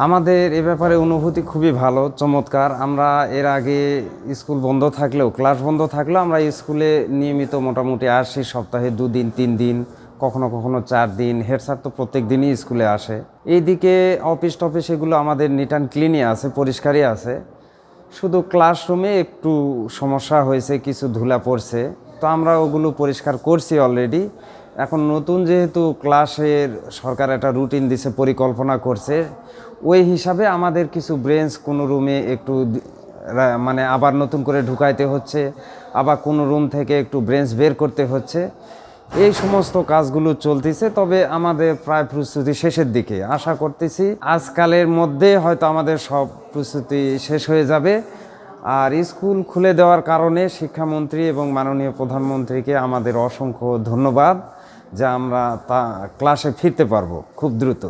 আমাদের এ ব্যাপারে অনুভূতি খুবই ভালো, চমৎকার। আমরা এর আগে স্কুল বন্ধ থাকলেও, ক্লাস বন্ধ থাকলেও আমরা স্কুলে নিয়মিত মোটামুটি আসি, সপ্তাহে দুদিন তিন দিন কখনো কখনো চার দিন হেড স্যার তো প্রত্যেক দিনই স্কুলে আসে। এইদিকে অফিস টফিস এগুলো আমাদের নিট অ্যান্ড ক্লিনই আছে, পরিষ্কারই আছে। শুধু ক্লাসরুমে একটু সমস্যা হয়েছে, কিছু ধুলা পড়ছে। তো আমরা ওগুলো পরিষ্কার করছি অলরেডি এখন নতুন যেহেতু ক্লাসের সরকার একটা রুটিন দিছে, পরিকল্পনা করছে, ওই হিসাবে আমাদের কিছু ব্রেঞ্চ কোনো রুমে একটু মানে আবার নতুন করে ঢুকাইতে হচ্ছে, আবার কোনো রুম থেকে একটু ব্রেঞ্চ বের করতে হচ্ছে। এই সমস্ত কাজগুলো চলতেছে, তবে আমাদের প্রায় প্রস্তুতি শেষের দিকে। আশা করতেছি আজকালের মধ্যে হয়তো আমাদের সব প্রস্তুতি শেষ হয়ে যাবে। আর স্কুল খুলে দেওয়ার কারণে শিক্ষামন্ত্রী এবং মাননীয় প্রধানমন্ত্রীকে আমাদের অসংখ্য ধন্যবাদ। যে আমরা তা ক্লাসে ফিরতে পারব খুব দ্রুত।